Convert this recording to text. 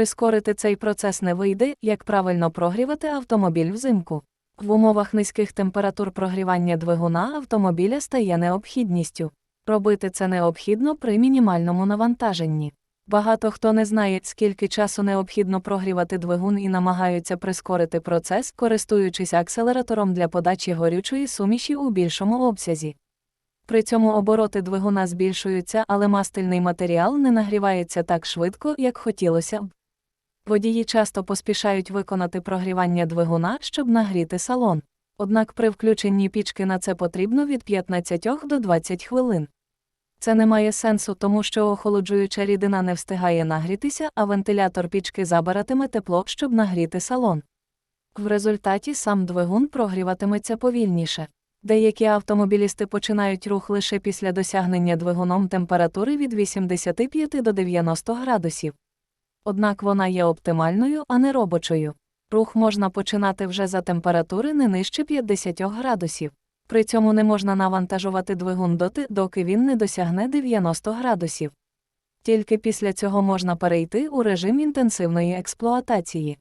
Прискорити цей процес не вийде, як правильно прогрівати автомобіль взимку. В умовах низьких температур прогрівання двигуна автомобіля стає необхідністю. Робити це необхідно при мінімальному навантаженні. Багато хто не знає, скільки часу необхідно прогрівати двигун і намагаються прискорити процес, користуючись акселератором для подачі горючої суміші у більшому обсязі. При цьому обороти двигуна збільшуються, але мастильний матеріал не нагрівається так швидко, як хотілося б. Водії часто поспішають виконати прогрівання двигуна, щоб нагріти салон. Однак при включенні пічки на це потрібно від 15 до 20 хвилин. Це не має сенсу, тому що охолоджуюча рідина не встигає нагрітися, а вентилятор пічки забиратиме тепло, щоб нагріти салон. В результаті сам двигун прогріватиметься повільніше. Деякі автомобілісти починають рух лише після досягнення двигуном температури від 85 до 90 градусів. Однак вона є оптимальною, а не робочою. Рух можна починати вже за температури не нижче 50 градусів. При цьому не можна навантажувати двигун доти, доки він не досягне 90 градусів. Тільки після цього можна перейти у режим інтенсивної експлуатації.